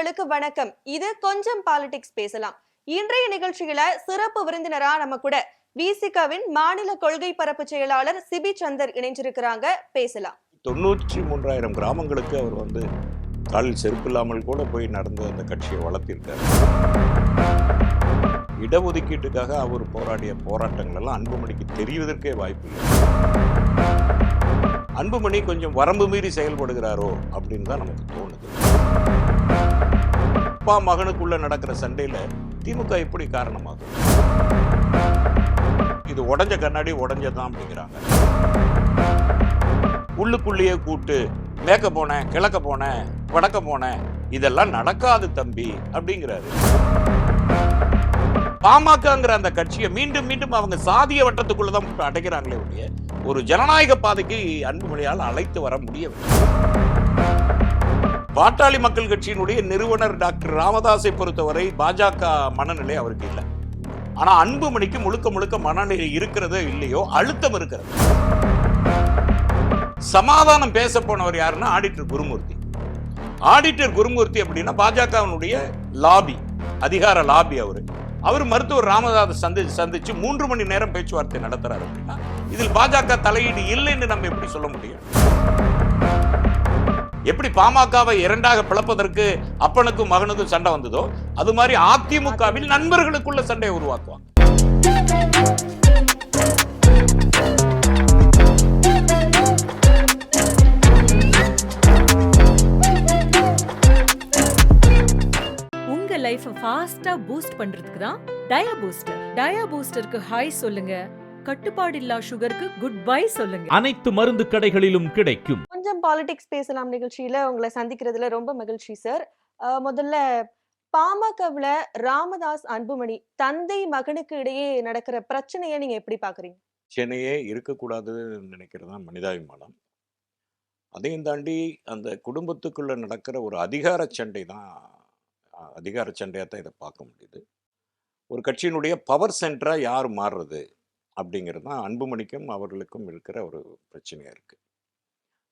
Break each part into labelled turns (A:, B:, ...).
A: நேயர்களுக்கு வணக்கம். இது கொஞ்சம் பாலிடிக்ஸ் பேசலாம். இன்றைய நிகழ்ச்சியில சிறப்பு விருந்தினரா நம்ம கூட விசிகாவின் மாநில கொள்கை பரப்பு செயலாளர் சிபி சந்தர் இணைஞ்சிருக்கிறாங்க. பேசலாம்.
B: தொண்ணூற்றி மூன்றாயிரம் கிராமங்களுக்கு அவர் வந்து காலில் செருப்பு இல்லாமல் கூட போய் நடந்து அந்த கட்சியை வளர்த்திருக்காரு. இடஒதுக்கீட்டுக்காக அவர் போராடிய போராட்டங்கள் எல்லாம் அன்புமணிக்கு தெரிவதற்கே வாய்ப்பு இல்லை. அன்புமணி கொஞ்சம் வரம்பு மீறி செயல்படுகிறாரோ அப்படின்னு தான் நமக்கு தோணுது. அப்பா மகனுக்குள்ள நடக்கிற சண்டையில திமுக எப்படி காரணமாகும்? இது உடஞ்ச கண்ணாடி உடஞ்சதான் அப்படிங்கிறாங்க. உள்ளுக்குள்ளேயே கூட்டு மேக்க போனேன் கிழக்க போனேன் வடக்க போனேன் இதெல்லாம் நடக்காது தம்பி அப்படிங்கிறாரு. பாமகங்கிற அந்த கட்சியை மீண்டும் மீண்டும் அவங்க சாதிய வட்டத்துக்குள்ள தான் அடைக்கிறாங்களே ஒழிய ஒரு ஜனநாயக பாதைக்கு அன்புமணியால் அழைத்து வர முடியவில்லை. பாட்டாளி மக்கள் கட்சியினுடைய நிறுவனர் டாக்டர் ராமதாஸை பொறுத்தவரை பாஜக மனநிலை அவருக்கு இல்லை. ஆனா அன்புமணிக்கு முழுக்க முழுக்க மனநிலை இருக்கிறதோ இல்லையோ அழுத்தம் இருக்கிறது. சமாதானம் பேச போனவர் யாருன்னா ஆடிட்டர் குருமூர்த்தி. ஆடிட்டர் குருமூர்த்தி அப்படின்னா பாஜகவினுடைய லாபி அதிகார லாபி அவரு. அவர் மருத்துவர் ராமதாஸ் சந்தி சந்திச்சு மூன்று மணி நேரம் பேச்சுவார்த்தை நடத்துறாரு அப்படின்னா இதில் பாஜக தலையீடு இல்லைன்னு நம்ம எப்படி சொல்ல முடியும்? எப்படி பாமகவை இரண்டாக பிளப்பதற்கு அப்பனுக்கும் மகனுக்கும் சண்டை வந்ததோ அது மாதிரி அதிமுகவில் நண்பர்களுக்குள்ள சண்டையை உருவாக்குவாங்க.
C: உங்க லைஃப ஃபாஸ்டா பூஸ்ட் பண்றதுக்கு தான் டயா பூஸ்டர் டயா பூஸ்டருக்கு ஹாய் சொல்லுங்க. கட்டுப்பாடு இல்லா சுகருக்கு குட் பை சொல்லுங்க.
D: அனைத்து மருந்து கடைகளிலும் கிடைக்கும்.
A: கொஞ்சம் பாலிடிக்ஸ் பேசலாம் நிகழ்ச்சியில. உங்களை சந்திக்கிறதுல ரொம்ப மகிழ்ச்சி சார் முதல்ல பாமகவுல ராமதாஸ் அன்புமணி தந்தை மகனுக்கு இடையே நடக்கிற பிரச்சனையை நீங்க எப்படி பாக்குறீங்க
B: சென்னையே இருக்கக்கூடாதுன்னு நினைக்கிறது தான் மனிதாபிமானம். அதையும் தாண்டி அந்த குடும்பத்துக்குள்ள நடக்கிற ஒரு அதிகார சண்டை தான் அதிகார சண்டையாக தான் இதை பார்க்க முடியுது. ஒரு கட்சியினுடைய பவர் சென்டராக யார் மாறுறது? அப்படிங்கிறது தான் அன்புமணிக்கும் அவர்களுக்கும் இருக்கிற ஒரு பிரச்சனையாக இருக்குது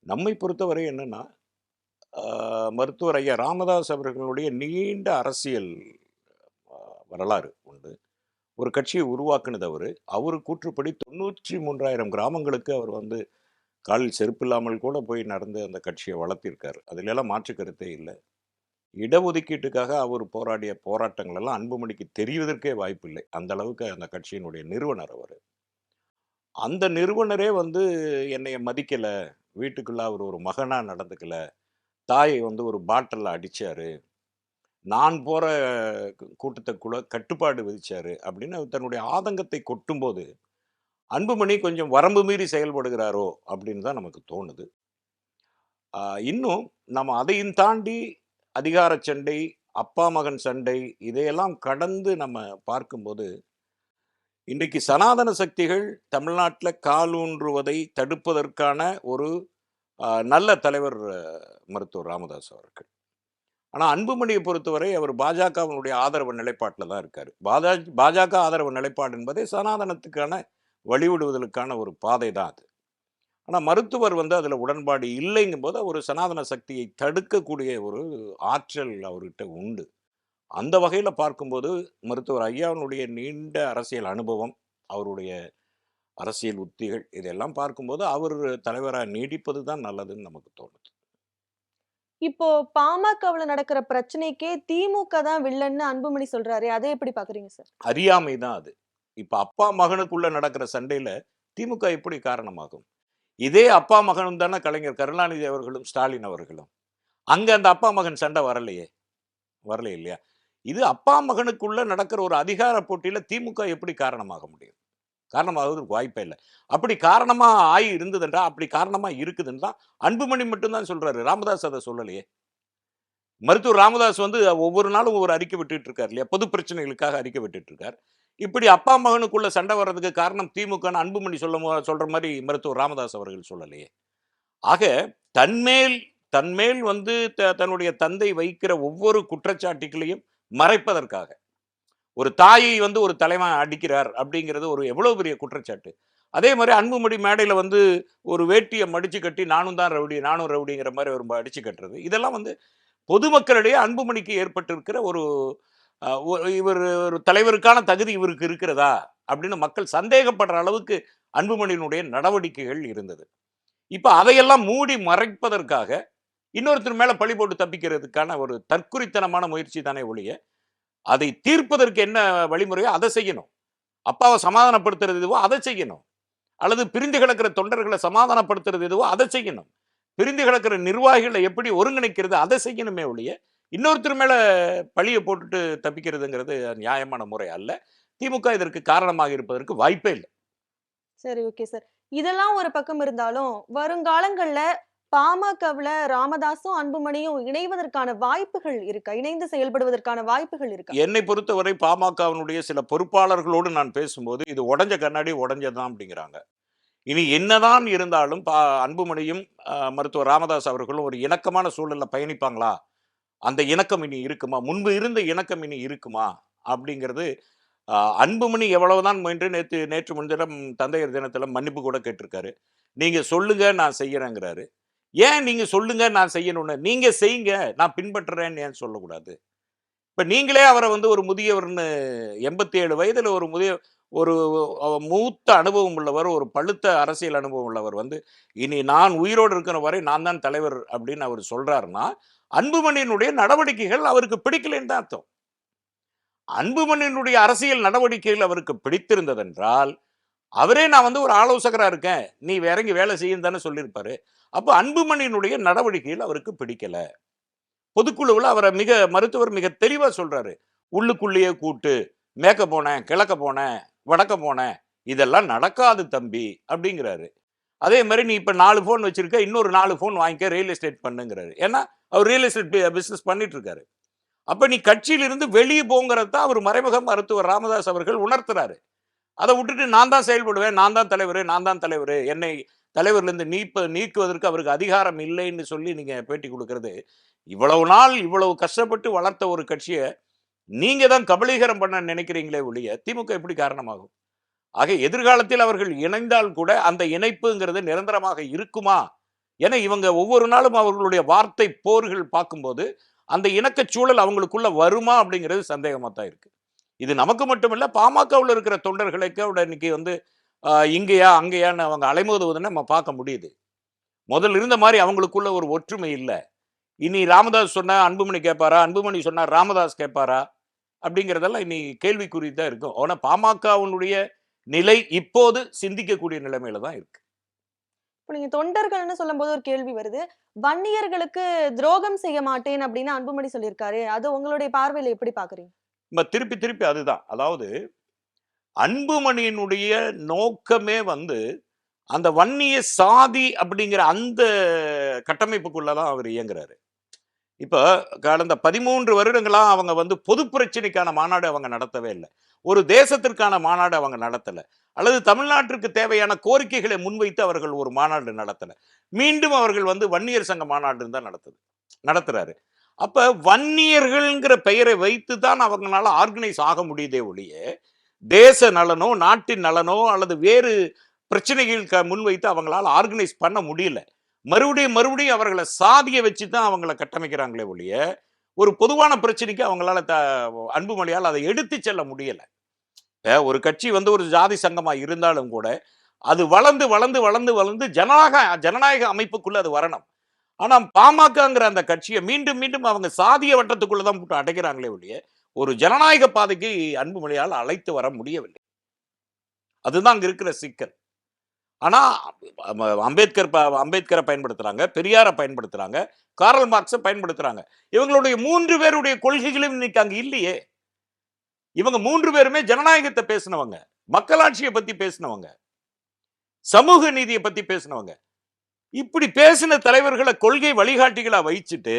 B: நம்மை பொறுத்தவரை என்னென்னா மருத்துவர் ஐயா ராமதாஸ் அவர்களுடைய நீண்ட அரசியல் வரலாறு உண்டு. ஒரு கட்சியை உருவாக்குனது அவர். அவர் கூற்றுப்படி தொண்ணூற்றி மூன்றாயிரம் கிராமங்களுக்கு அவர் வந்து காலில் செருப்பு இல்லாமல் கூட போய் நடந்து அந்த கட்சியை வளர்த்திருக்காரு. அதிலெல்லாம் மாற்று கருத்தே இல்லை. இடஒதுக்கீட்டுக்காக அவர் போராடிய போராட்டங்கள் எல்லாம் அன்புமணிக்கு தெரிவதற்கே வாய்ப்பு இல்லை அந்த அளவுக்கு அந்த கட்சியினுடைய நிறுவனர் அவர். அந்த நிறுவனரே வந்து என்னைய மதிக்கலை. வீட்டுக்குள்ள அவர் ஒரு மகனாக நடந்துக்கலை. தாயை வந்து ஒரு பாட்டில் அடித்தார் நான் போகிற கூட்டத்தை கூட கட்டுப்பாடு விதித்தார் அப்படின்னு அவர் தன்னுடைய ஆதங்கத்தை கொட்டும்போது அன்புமணி கொஞ்சம் வரம்பு மீறி செயல்படுகிறாரோ அப்படின்னு தான் நமக்கு தோணுது. இன்னும் நம்ம அதையும் தாண்டி அதிகார சண்டை அப்பா மகன் சண்டை இதையெல்லாம் கடந்து நம்ம பார்க்கும்போது இன்றைக்கு சனாதன சக்திகள் தமிழ்நாட்டில் காலூன்றுவதை தடுப்பதற்கான ஒரு நல்ல தலைவர் மருத்துவர் ராமதாஸ் அவர்கள். ஆனால் அன்புமணியை பொறுத்தவரை அவர் பாஜகவினுடைய ஆதரவு நிலைப்பாட்டில் தான் இருக்கார். பாஜக பாஜக ஆதரவு நிலைப்பாடு என்பதே சனாதனத்துக்கான வழிவிடுவதற்கான ஒரு பாதை தான் அது. ஆனால் மருத்துவர் வந்து அதில் உடன்பாடு இல்லைங்கும் போது ஒரு சனாதன சக்தியை தடுக்கக்கூடிய ஒரு ஆற்றல் அவர்கிட்ட உண்டு. அந்த வகையில் பார்க்கும்போது மருத்துவர் ஐயாவினுடைய நீண்ட அரசியல் அனுபவம் அவருடைய அரசியல் உத்திகள் இதெல்லாம் பார்க்கும்போது அவர் தலைவராக நீடிப்பது தான் நல்லதுன்னு நமக்கு தோணுது.
A: இப்போ பாமகவுல நடக்கிற பிரச்சனைக்கே திமுக தான் வில்லன்னு அன்புமணி சொல்றாரு அதை எப்படி பாக்குறீங்க சார்?
B: அறியாமை தான் அது. இப்போ அப்பா மகனுக்குள்ள நடக்கிற சண்டையில திமுக எப்படி காரணமாகும்? இதே அப்பா மகனும் தானே கலைஞர் கருணாநிதி அவர்களும் ஸ்டாலின் அவர்களும். அங்க அந்த அப்பா மகன் சண்டை வரலையே? வரல இல்லையா? இது அப்பா மகனுக்குள்ள நடக்கிற ஒரு அதிகார போட்டியில் திமுக எப்படி காரணமாக முடியும்? காரணமாகிறதுக்கு வாய்ப்பே இல்லை. அப்படி காரணமாக ஆகி இருந்ததுன்றா அப்படி காரணமாக இருக்குதுன்றா தான் அன்புமணி மட்டும்தான் சொல்கிறாரு ராமதாஸ் அதை சொல்லலையே. மருத்துவர் ராமதாஸ் வந்து ஒவ்வொரு நாளும் ஒரு அறிக்கை விட்டுட்டு இருக்கார் இல்லையா? பொது பிரச்சனைகளுக்காக அறிக்கை விட்டுட்டு இருக்கார். இப்படி அப்பா மகனுக்குள்ள சண்டை வர்றதுக்கு காரணம் திமுகன்னு அன்புமணி சொல்ல சொல்கிற மாதிரி மருத்துவர் ராமதாஸ் அவர்கள் சொல்லலையே. ஆக தன்மேல் தன்மேல் வந்து த- தன்னுடைய தந்தை வைக்கிற ஒவ்வொரு குற்றச்சாட்டுகளையும் மறைப்பதற்காக. ஒரு தாயை வந்து ஒரு தலைவன் அடிக்கிறார் அப்படிங்கிறது ஒரு எவ்வளோ பெரிய குற்றச்சாட்டு. அதே மாதிரி அன்புமணி மேடையில் வந்து ஒரு வேட்டியை மடித்து கட்டி நானும் தான் ரவுடி நானும் ரவுடிங்கிற மாதிரி ஒரு அடித்து கட்டுறது. இதெல்லாம் வந்து பொதுமக்களிடையே அன்புமணிக்கு ஏற்பட்டிருக்கிற ஒரு ஒரு- இவர் ஒரு தலைவருக்கான தகுதி இவருக்கு இருக்கிறதா? அப்படின்னு மக்கள் சந்தேகப்படுற அளவுக்கு அன்புமணியினுடைய நடவடிக்கைகள் இருந்தது. இப்போ அதையெல்லாம் மூடி மறைப்பதற்காக இன்னொருத்தர் மேலே பழி போட்டு தப்பிக்கிறதுக்கான ஒரு தற்குறித்தனமான முயற்சி தானே ஒழிய அதை தீர்ப்பதற்கு என்ன வழிமுறையோ அதை செய்யணும். அப்பாவை சமாதானப்படுத்துறது எதுவோ அதை செய்யணும். அல்லது பிரிந்து கிடக்கிற தொண்டர்களை சமாதானப்படுத்துறது எதுவோ அதை செய்யணும். பிரிந்து கிடக்கிற நிர்வாகிகளை எப்படி ஒருங்கிணைக்கிறது அதை செய்யணுமே ஒழிய இன்னொருத்தர் மேலே பழியை போட்டுட்டு தப்பிக்கிறதுங்கிறது நியாயமான முறை அல்ல. திமுக இதற்கு காரணமாக இருப்பதற்கு வாய்ப்பே இல்லை.
A: சரி ஓகே சார் இதெல்லாம் ஒரு பக்கம் இருந்தாலும் வருங்காலங்களில் பாமகவுல ராமதாசும் அன்புமணியும் இணைவதற்கான வாய்ப்புகள் இருக்கா? இணைந்து செயல்படுவதற்கான வாய்ப்புகள் இருக்கா?
B: என்னை பொறுத்தவரை பாமகவினுடைய சில பொறுப்பாளர்களோடு நான் பேசும்போது இது உடஞ்ச கண்ணாடி உடஞ்சதுதான் அப்படிங்கிறாங்க. இனி என்னதான் இருந்தாலும் பா அன்புமணியும் மருத்துவர் ராமதாஸ் அவர்களும் ஒரு இணக்கமான சூழலில் பயணிப்பாங்களா? அந்த இணக்கம் இனி இருக்குமா? முன்பு இருந்த இணக்கம் இனி இருக்குமா? அப்படிங்கிறது அன்புமணி எவ்வளவுதான் முயன்று நேற்று நேற்று முன்தினம் தந்தையர் தினத்தில் மன்னிப்பு கூட கேட்டிருக்காரு. நீங்கள் சொல்லுங்க நான் செய்கிறேங்கிறாரு ஏன் நீங்கள் சொல்லுங்க நான் செய்யணும்னு? நீங்கள் செய்யுங்க நான் பின்பற்றுறேன்னு ஏன் சொல்லக்கூடாது? இப்போ நீங்களே அவரை வந்து ஒரு முதியவர்னு எண்பத்தி ஏழு வயதில் ஒரு முதிய ஒரு மூத்த அனுபவம் உள்ளவர் ஒரு பழுத்த அரசியல் அனுபவம் உள்ளவர் வந்து இனி நான் உயிரோடு இருக்கிற வரை நான் தான் தலைவர் அப்படின்னு அவர் சொல்றாருன்னா அன்புமணியினுடைய நடவடிக்கைகள் அவருக்கு பிடிக்கலைன்னு தான் அர்த்தம். அன்புமணியினுடைய அரசியல் நடவடிக்கைகள் அவருக்கு பிடித்திருந்ததென்றால் அவரே நான் வந்து ஒரு ஆலோசகராக இருக்கேன். நீ இறங்கி வேலை செய்யும் தானே சொல்லியிருப்பாரு. அப்போ அன்புமணியினுடைய நடவடிக்கைகள் அவருக்கு பிடிக்கல. பொதுக்குழுவில் அவரை மிக மருத்துவர் மிக தெளிவாக சொல்கிறாரு உள்ளுக்குள்ளேயே கூட்டு மேற்க போனேன் கிழக்க போனேன் வடக்க போனேன் இதெல்லாம் நடக்காது தம்பி அப்படிங்கிறாரு. அதே மாதிரி நீ இப்போ நாலு ஃபோன் வச்சுருக்க இன்னொரு நாலு ஃபோன் வாங்கிக்க ரியல் எஸ்டேட் பண்ணுங்கிறாரு. ஏன்னா அவர் ரியல் எஸ்டேட் பிஸ்னஸ் பண்ணிட்டுருக்காரு. அப்போ நீ கட்சியிலிருந்து வெளியே போங்கிறது தான் அவர் மறைமுக மருத்துவர் ராமதாஸ் அவர்கள் உணர்த்துறாரு. அதை விட்டுட்டு நான் தான் செயல்படுவேன் நான் தான் தலைவர் நான் தான் தலைவர் என்னை தலைவர்லேருந்து நீப்ப நீக்குவதற்கு அவருக்கு அதிகாரம் இல்லைன்னு சொல்லி நீங்கள் பேட்டி கொடுக்கறது. இவ்வளவு நாள் இவ்வளவு கஷ்டப்பட்டு வளர்த்த ஒரு கட்சியை நீங்கள் தான் கபலீகரம் பண்ண நினைக்கிறீங்களே ஒழிய திமுக எப்படி காரணமாகும்? ஆக எதிர்காலத்தில் அவர்கள் இணைந்தால் கூட அந்த இணைப்புங்கிறது நிரந்தரமாக இருக்குமா? என இவங்க ஒவ்வொரு நாளும் அவர்களுடைய வார்த்தை போர்கள் பார்க்கும்போது அந்த இணக்கச் சூழல் அவங்களுக்குள்ள வருமா அப்படிங்கிறது சந்தேகமாக தான் இருக்குது இது நமக்கு மட்டுமில்லை பாமகவில் இருக்கிற தொண்டர்களுக்கு கூட இன்னைக்கு வந்து இங்கேயா அங்கேயான்னு அவங்க அலைமோதுவதுன்னு நம்ம பார்க்க முடியுது. முதல்ல இருந்த மாதிரி அவங்களுக்குள்ள ஒரு ஒற்றுமை இல்லை. இனி ராமதாஸ் சொன்னா அன்புமணி கேட்பாரா? அன்புமணி சொன்னா ராமதாஸ் கேட்பாரா? அப்படிங்கிறதெல்லாம் இனி கேள்விக்குறி தான் இருக்கும். ஆனா பாமகவினுடைய நிலை இப்போது சிந்திக்கக்கூடிய நிலைமையில தான் இருக்கு.
A: இப்போ நீங்க தொண்டர்கள்னு சொல்லும்போது ஒரு கேள்வி வருது. வன்னியர்களுக்கு துரோகம் செய்ய மாட்டேன் அப்படின்னு அன்புமணி சொல்லியிருக்காரு. அது உங்களுடைய பார்வையில எப்படி பாக்குறீங்க
B: நம்ம திருப்பி திருப்பி அதுதான். அதாவது அன்புமணியினுடைய நோக்கமே வந்து அந்த வன்னிய சாதி அப்படிங்கிற அந்த கட்டமைப்புக்குள்ளதான் அவர் இயங்குறாரு. இப்போ கடந்த பதிமூன்று வருடங்களாக அவங்க வந்து பொது பிரச்சனைக்கான மாநாடு அவங்க நடத்தவே இல்லை. ஒரு தேசத்திற்கான மாநாடு அவங்க நடத்தலை. அல்லது தமிழ்நாட்டிற்கு தேவையான கோரிக்கைகளை முன்வைத்து அவர்கள் ஒரு மாநாடு நடத்தலை. மீண்டும் அவர்கள் வந்து வன்னியர் சங்க மாநாடு தான் நடத்துது நடத்துறாரு. அப்போ வன்னியர்கள்ங்கிற பெயரை வைத்து தான் அவங்களால ஆர்கனைஸ் ஆக முடியுதே ஒழிய தேச நலனோ நாட்டின் நலனோ அல்லது வேறு பிரச்சனைகள் க முன்வைத்து அவங்களால் ஆர்கனைஸ் பண்ண முடியல. மறுபடியும் மறுபடியும் அவர்களை சாதியை வச்சு தான் அவங்கள கட்டமைக்கிறாங்களே ஒழிய ஒரு பொதுவான பிரச்சனைக்கு அவங்களால த அன்புமொழியால் அதை எடுத்து செல்ல முடியலை. ஒரு கட்சி வந்து ஒரு ஜாதி சங்கமாக இருந்தாலும் கூட அது வளர்ந்து வளர்ந்து வளர்ந்து வளர்ந்து ஜனநாயக ஜனநாயக அமைப்புக்குள்ள அது வரணும். ஆனால் பாமகங்கிற அந்த கட்சியை மீண்டும் மீண்டும் அவங்க சாதிய வட்டத்துக்குள்ளே தான் போட்டு அடைக்கிறாங்களே ஒழிய ஒரு ஜனநாயக பாதைக்கு அன்புமொழியால் அழைத்து வர முடியவில்லை. அதுதான் அங்கே இருக்கிற சிக்கல். ஆனால் அம்பேத்கர் அம்பேத்கரை பயன்படுத்துகிறாங்க பெரியாரை பயன்படுத்துகிறாங்க காரல் மார்க்ஸை பயன்படுத்துகிறாங்க இவங்களுடைய மூன்று பேருடைய கொள்கைகளும் இன்னைக்கு அங்கே இல்லையே. இவங்க மூன்று பேருமே ஜனநாயகத்தை பேசினவங்க மக்களாட்சியை பற்றி பேசினவங்க சமூக நீதியை பற்றி பேசினவங்க. இப்படி பேசின தலைவர்களை கொள்கை வழிகாட்டிகளாக வகிச்சுட்டு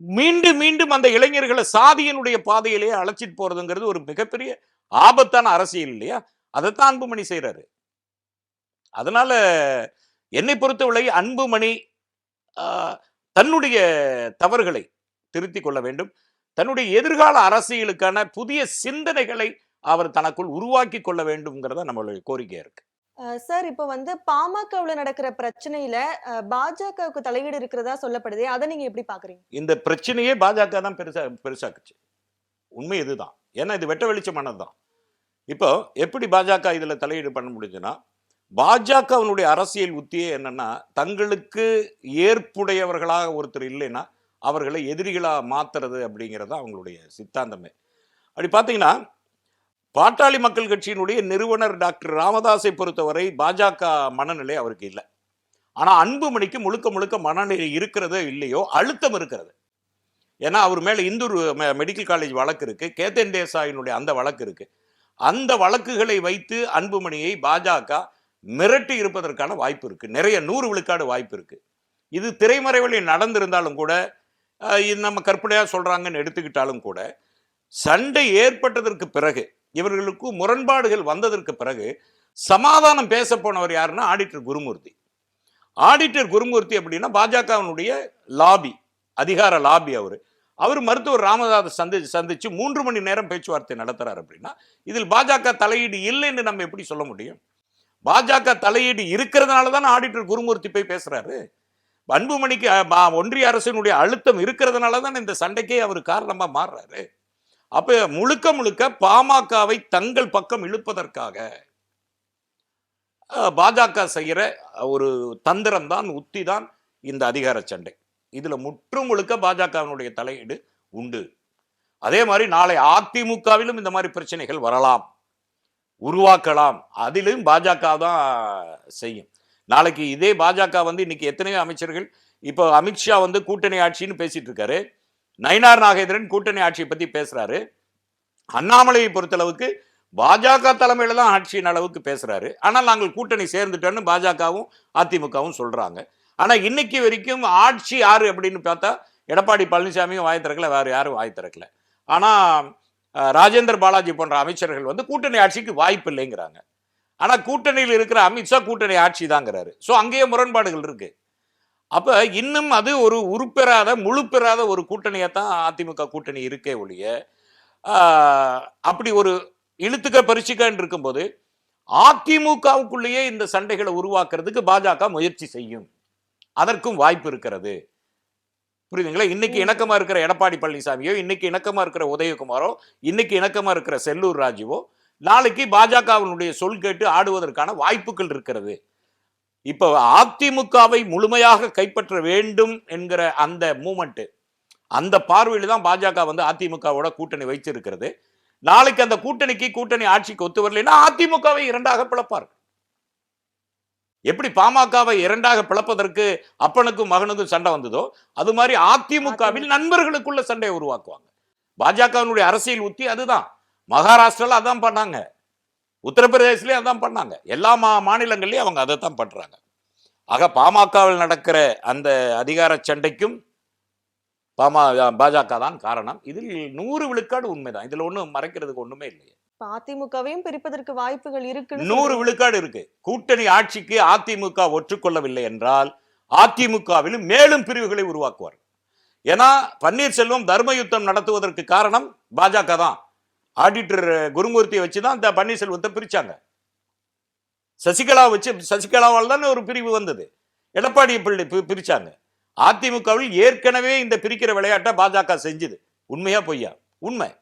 B: மீண்டும் மீண்டும் அந்த இளைஞர்களை சாதியினுடைய பாதையிலேயே அழைச்சிட்டு போறதுங்கிறது ஒரு மிகப்பெரிய ஆபத்தான அரசியல் இல்லையா? அதைத்தான் அன்புமணி செய்கிறாரு அதனால என்னை பொறுத்தவரை அன்புமணி ஆஹ், தன்னுடைய தவறுகளை திருத்திக் கொள்ள வேண்டும். தன்னுடைய எதிர்கால அரசியலுக்கான புதிய சிந்தனைகளை அவர் தனக்குள் உருவாக்கி கொள்ள வேண்டும்ங்கிறத நம்மளுடைய கோரிக்கை இருக்கு.
A: சார் இப்போ வந்து பாமகவுல நடக்கிற பிரச்சனையில பாஜகவுக்கு தலையீடு இருக்கிறதா சொல்லப்படுதே அதை நீங்க எப்படி பாக்குறீங்க?
B: இந்த பிரச்சனையே பாஜக தான் பெருசா பெருசாக்குச்சு. உண்மை இதுதான். ஏன்னா இது வெட்ட வெளிச்சமானது தான். இப்போ எப்படி பாஜக இதில் தலையீடு பண்ண முடிஞ்சுன்னா பாஜகவினுடைய அரசியல் உத்தியே என்னன்னா தங்களுக்கு ஏற்புடையவர்களாக ஒருத்தர் இல்லைன்னா அவர்களை எதிரிகளாக மாத்துறது அப்படிங்கிறது தான் அவங்களுடைய சித்தாந்தமே. அப்படி பார்த்தீங்கன்னா பாட்டாளி மக்கள் கட்சியினுடைய நிறுவனர் டாக்டர் ராமதாஸை பொறுத்தவரை பாஜக மனநிலை அவருக்கு இல்லை. ஆனால் அன்புமணிக்கு முழுக்க முழுக்க மனநிலை இருக்கிறதோ இல்லையோ அழுத்தம் இருக்கிறது. ஏன்னா அவர் மேலே இந்தூர் மெடிக்கல் காலேஜ் வழக்கு இருக்கு கேத்தன் தேசாயினுடைய அந்த வழக்கு இருக்கு. அந்த வழக்குகளை வைத்து அன்புமணியை பாஜக மிரட்டி இருப்பதற்கான வாய்ப்பு இருக்கு. நிறைய நூறு விழுக்காடு வாய்ப்பு இருக்கு. இது திரைமறைவழி நடந்திருந்தாலும் கூட இது நம்ம கற்பனையாக சொல்கிறாங்கன்னு எடுத்துக்கிட்டாலும் கூட சண்டை ஏற்பட்டதற்கு பிறகு இவர்களுக்கு முரண்பாடுகள் வந்ததற்கு பிறகு சமாதானம் பேச போனவர் யாருன்னா ஆடிட்டர் குருமூர்த்தி. ஆடிட்டர் குருமூர்த்தி அப்படின்னா பாஜகவினுடைய லாபி அதிகார லாபி அவர். அவர் மருத்துவர் ராமதாஸ் சந்தி சந்திச்சு மூன்று மணி நேரம் பேச்சுவார்த்தை நடத்துறாரு அப்படின்னா இதில் பாஜக தலையீடு இல்லைன்னு நம்ம எப்படி சொல்ல முடியும்? பாஜக தலையீடு இருக்கிறதுனால தானே ஆடிட்டர் குருமூர்த்தி போய் பேசுறாரு? அன்புமணிக்கு பா- ஒன்றிய அரசினுடைய அழுத்தம் இருக்கிறதுனால தான் இந்த சண்டைக்கே அவர் காரணமாக மாறுறாரு? அப்ப முழுக்க முழுக்க பாமகவை தங்கள் பக்கம் இழுப்பதற்காக பாஜக செய்கிற ஒரு தந்திரம் தான் உத்தி தான் இந்த அதிகார சண்டை. இதுல முற்றும் முழுக்க பாஜகவினுடைய தலையீடு உண்டு. அதே மாதிரி நாளை அதிமுகவிலும் இந்த மாதிரி பிரச்சனைகள் வரலாம் உருவாக்கலாம் அதிலும் பாஜக தான் செய்யும். நாளைக்கு இதே பாஜக வந்து இன்னைக்கு எத்தனையோ அமைச்சர்கள் இப்போ அமித்ஷா வந்து கூட்டணி ஆட்சின்னு பேசிட்டு இருக்காரு. நயினார் நாகேந்திரன் கூட்டணி ஆட்சியை பற்றி பேசுகிறாரு அண்ணாமலையை பொறுத்தளவுக்கு பாஜக தலைமையில் தான் ஆட்சியின் அளவுக்கு பேசுகிறாரு ஆனால் நாங்கள் கூட்டணி சேர்ந்துட்டோன்னு பாஜகவும் அதிமுகவும் சொல்கிறாங்க ஆனால் இன்னைக்கு வரைக்கும் ஆட்சி யார் அப்படின்னு பார்த்தா எடப்பாடி பழனிசாமியும் வாய் திறக்கல வேறு யாரும் வாய் திறக்கல. ஆனால் ராஜேந்திர பாலாஜி போன்ற அமைச்சர்கள் வந்து கூட்டணி ஆட்சிக்கு வாய்ப்பு இல்லைங்கிறாங்க. ஆனால் கூட்டணியில் இருக்கிற அமித்ஷா கூட்டணி ஆட்சி தாங்கிறாரு ஸோ அங்கேயே முரண்பாடுகள் இருக்குது அப்ப இன்னும் அது ஒரு உருப்பெறாத முழு பெறாத ஒரு கூட்டணியை தான் அதிமுக கூட்டணி இருக்கே ஒழிய அப்படி ஒரு இழுத்துக்க பறிச்சுக்கன்னு இருக்கும்போது அதிமுகவுக்குள்ளேயே இந்த சண்டைகளை உருவாக்குறதுக்கு பாஜக முயற்சி செய்யும். அதற்கும் வாய்ப்பு இருக்கிறது. புரியுதுங்களா? இன்னைக்கு இணக்கமா இருக்கிற எடப்பாடி பழனிசாமியோ இன்னைக்கு இணக்கமா இருக்கிற உதயகுமாரோ இன்னைக்கு இணக்கமா இருக்கிற செல்லூர் ராஜுவோ நாளைக்கு பாஜகவினுடைய சொல் கேட்டு ஆடுவதற்கான வாய்ப்புகள் இருக்கிறது. இப்போ அதிமுகவை முழுமையாக கைப்பற்ற வேண்டும் என்கிற அந்த மூமெண்ட் அந்த பார்வையில் தான் பாஜக வந்து அதிமுகவோட கூட்டணி வைத்திருக்கிறது. நாளைக்கு அந்த கூட்டணிக்கு கூட்டணி ஆட்சிக்கு ஒத்து வரலைன்னா அதிமுகவை இரண்டாக பிளப்பார் எப்படி பாமகவை இரண்டாக பிளப்பதற்கு அப்பனுக்கும் மகனுக்கும் சண்டை வந்ததோ அது மாதிரி அதிமுகவில் நண்பர்களுக்குள்ள சண்டையை உருவாக்குவாங்க. பாஜகவினுடைய அரசியல் உத்தி அதுதான். மகாராஷ்டிரால அதான் பண்ணாங்க. உத்தரப்பிரதேசலயும் அதான் பண்ணாங்க. எல்லா மா மாநிலங்கள்லயும் அவங்க அதை தான் பண்றாங்க. ஆக பாமகவில் நடக்கிற அந்த அதிகார சண்டைக்கும் பாமா பாஜக தான் காரணம். இதில் நூறு விழுக்காடு உண்மைதான். இதுல ஒண்ணும் மறைக்கிறதுக்கு ஒண்ணுமே இல்லை
A: இப்ப அதிமுகவையும் பிரிப்பதற்கு வாய்ப்புகள் இருக்குன்னு
B: நூறு. விழுக்காடு இருக்கு. கூட்டணி ஆட்சிக்கு அதிமுக ஒற்றுக்கொள்ளவில்லை என்றால் அதிமுகவிலும் மேலும் பிரிவுகளை உருவாக்குவார் ஏன்னா பன்னீர்செல்வம் தர்ம யுத்தம் நடத்துவதற்கு காரணம் பாஜக தான். ஆடிட்டர் குருமூர்த்தியை வச்சு தான் இந்த பன்னீர்செல்வத்தை பிரித்தாங்க சசிகலா வச்சு சசிகலாவால் தானே ஒரு பிரிவு வந்தது. எடப்பாடி பிள்ளை பி- அதிமுகவில் ஏற்கனவே இந்த பிரிக்கிற விளையாட்டை பாஜக செஞ்சுது. உண்மையா பொய்யா? உண்மை.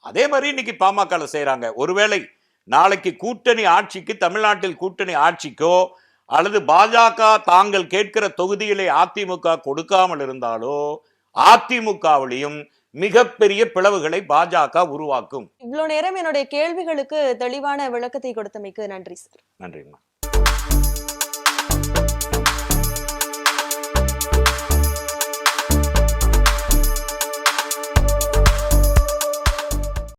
B: அதே மாதிரி இன்னைக்கு பாமக செய்கிறாங்க ஒருவேளை நாளைக்கு கூட்டணி ஆட்சிக்கு தமிழ்நாட்டில் கூட்டணி ஆட்சிக்கோ அல்லது பாஜக தாங்கள் கேட்கிற தொகுதிகளை அதிமுக கொடுக்காமல் இருந்தாலோ அதிமுகவிலையும் மிகப்பெரிய பிளவுகளை பாஜக உருவாக்கும்.
A: இவ்வளவு நேரம் என்னுடைய கேள்விகளுக்கு தெளிவான விளக்கத்தை கொடுத்தமைக்கு நன்றி சார்.
B: நன்றிம்மா.